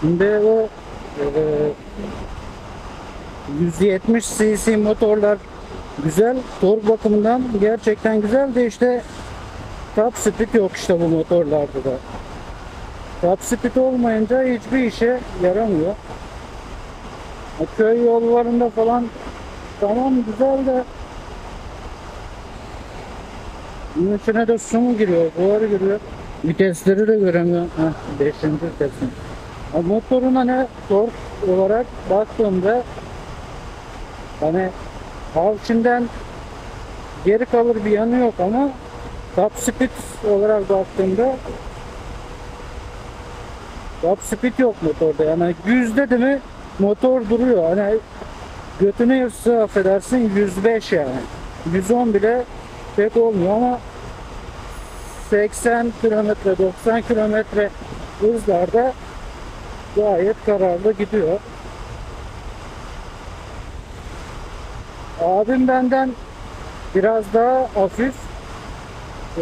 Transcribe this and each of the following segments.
Şimdi o e, 170 cc motorlar güzel. Tork bakımından gerçekten güzel de işte top speed yok işte bu motorlarda da. Top speed olmayınca hiçbir işe yaramıyor. Köy yollarında falan tamam güzel de bunun içine de su mu giriyor, buhar giriyor. Vitesleri de göremiyorum. Heh, 5. vitesin. Motoruna ne tork olarak baktığımda hani Havçin'den geri kalır bir yanı yok ama top speed olarak baktığımda top speed yok motorda. Yani 100 dedi mi? Motor duruyor. Hani götünü yırtsa affedersin 105 yani. 110 bile pek olmuyor ama 80 kilometre 90 kilometre hızlarda gayet kararlı gidiyor. Abim benden biraz daha hafif.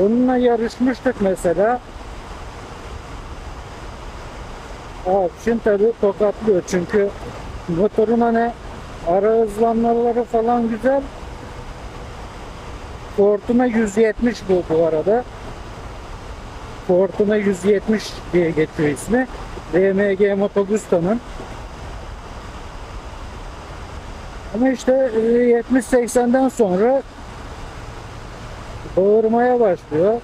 Onunla yarışmıştık mesela. Abi şimdi tabi tokatlıyor çünkü motorun hani ara hızlanmaları falan güzel. Fortuna 170 bu bu arada. Fortuna 170 diye geçiyor ismi. DMG Moto Gusta'nın. Ama işte e, 70-80'den sonra bağırmaya başlıyor.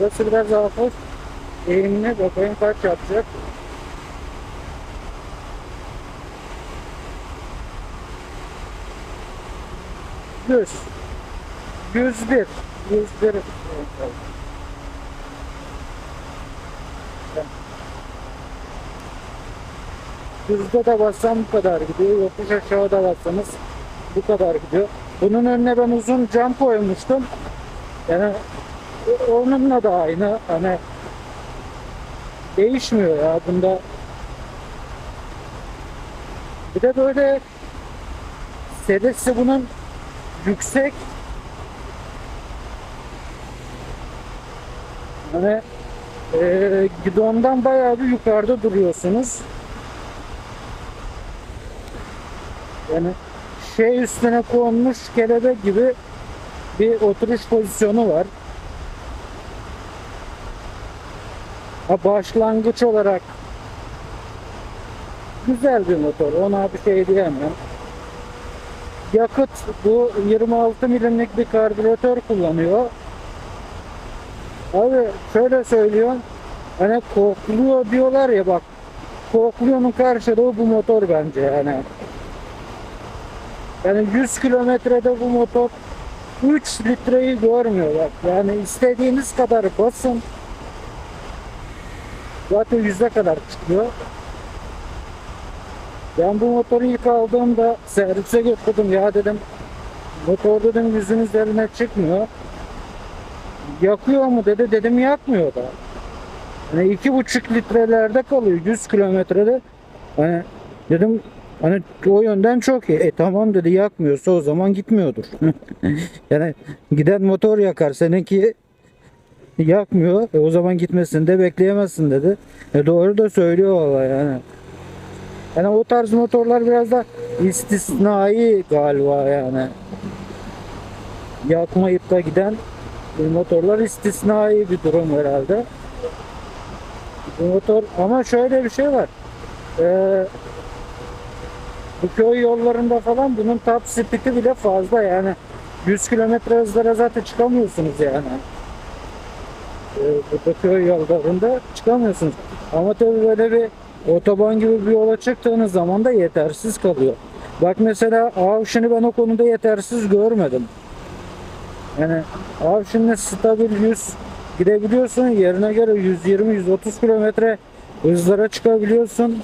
Burası biraz hafif eğimli bakayım kaç yapacak. Yüz. Yüz bir. Yüz bir. Yüzde de bassam bu kadar gidiyor. Yokuş aşağı da bassanız bu kadar gidiyor. Bunun önüne ben uzun cam koymuştum. Yani onunla da aynı. Hani değişmiyor ya bunda. Bir de böyle sedesi bunun yüksek hani e, gidondan bayağı bir yukarıda duruyorsunuz. Yani şey üstüne konmuş kelebek gibi bir oturuş pozisyonu var. Başlangıç olarak güzel bir motor. Ona bir şey diyemem. Yakıt bu 26 milimlik bir karbüratör kullanıyor. Abi şöyle söylüyorum. Hani kokluyor diyorlar ya bak. Kokluyonun karşılığı bu motor bence yani. Yani 100 kilometrede bu motor 3 litreyi görmüyor bak. Yani istediğiniz kadar basın. Zaten yüze kadar çıkıyor. Ben bu motoru ilk aldığımda servise götürdüm ya dedim. Motor dedim yüzün üzerine çıkmıyor. Yakıyor mu dedi dedim yakmıyor da. Hani iki buçuk litrelerde kalıyor 100 kilometrede. Hani dedim hani o yönden çok iyi. E tamam dedi yakmıyorsa o zaman gitmiyordur. yani giden motor yakar seninki yakmıyor. E o zaman gitmesini de bekleyemezsin dedi. E doğru da söylüyor vallahi yani. Yani o tarz motorlar biraz da istisnai galiba yani. Yakmayıp da giden motorlar istisnai bir durum herhalde. Bu motor ama şöyle bir şey var. Ee, bu köy yollarında falan bunun top speed'i bile fazla yani 100 kilometre hızlara zaten çıkamıyorsunuz yani. Ee, burada köy yollarında çıkamıyorsunuz. Ama tabii böyle bir otoban gibi bir yola çıktığınız zaman da yetersiz kalıyor. Bak mesela Avşin'i ben o konuda yetersiz görmedim. Yani Avşin'le stabil 100 gidebiliyorsun. Yerine göre 120-130 kilometre hızlara çıkabiliyorsun.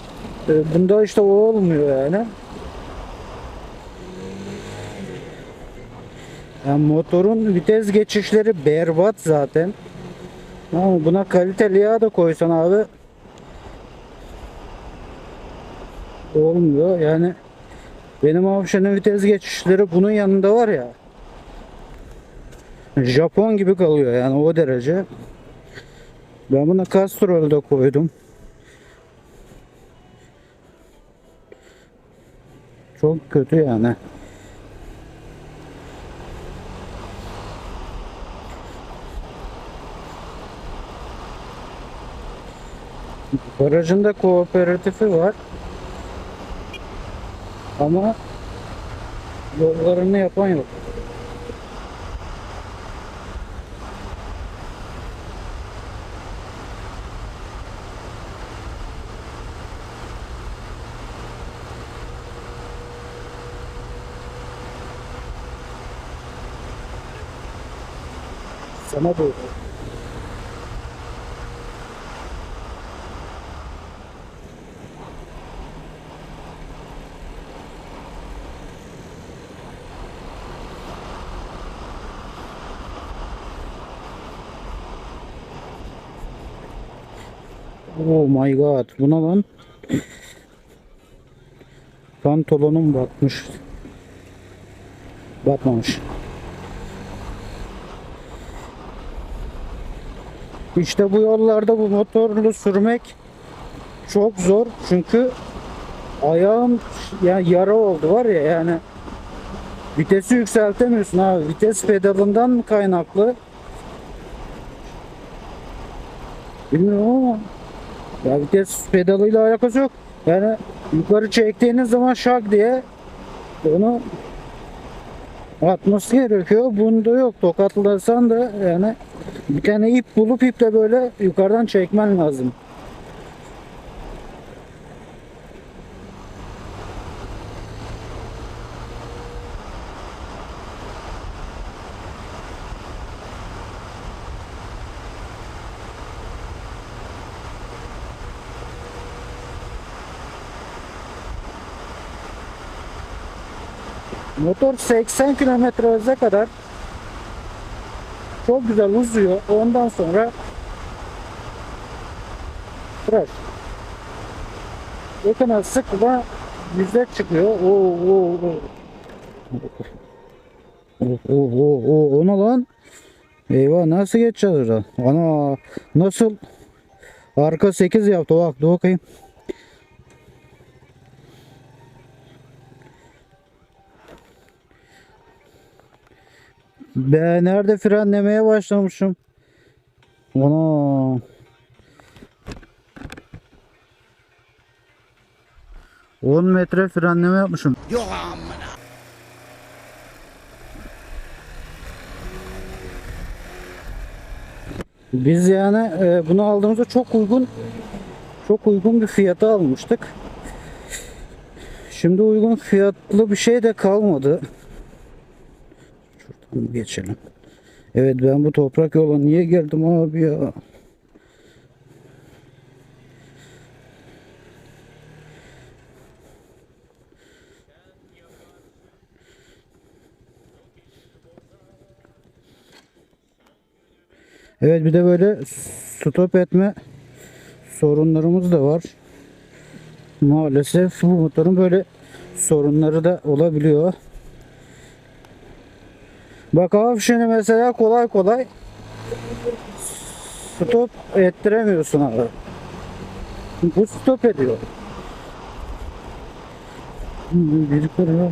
Ee, Bunda işte o olmuyor yani. Yani motorun vites geçişleri berbat zaten. Ama buna kaliteli yağ da koysan abi olmuyor. Yani benim Avşan'ın vites geçişleri bunun yanında var ya Japon gibi kalıyor yani o derece. Ben buna kastrol koydum. Çok kötü yani. Garajında kooperatifi var. Ama yollarını yapan yok. Sana doğru. Oh my god. Buna lan pantolonum batmış. Batmamış. İşte bu yollarda bu motorlu sürmek çok zor çünkü ayağım yani yara oldu var ya yani vitesi yükseltemiyorsun abi vites pedalından mı kaynaklı bilmiyorum ama ya vites pedalıyla alakası yok yani yukarı çektiğiniz zaman şak diye onu atması gerekiyor. Bunda yok. Tokatlasan da yani bir tane ip bulup iple böyle yukarıdan çekmen lazım. Motor 80 kilometre hıza kadar çok güzel uzuyor. Ondan sonra tıraş. Yakına sıkma yüzde çıkıyor. Oo, oo, oo. Oo, oo, oo, oo, o ne lan? Eyvah nasıl geçeceğiz oradan? Ana nasıl? Arka 8 yaptı bak dur bakayım. Be nerede frenlemeye başlamışım? Ana. On metre frenleme yapmışım. Yok amına. Biz yani e, bunu aldığımızda çok uygun çok uygun bir fiyata almıştık. Şimdi uygun fiyatlı bir şey de kalmadı. Şuradan geçelim. Evet ben bu toprak yola niye geldim abi ya? Evet bir de böyle stop etme sorunlarımız da var. Maalesef bu motorun böyle sorunları da olabiliyor. Bak şimdi mesela kolay kolay stop ettiremiyorsun abi. Bu stop ediyor. Bir kere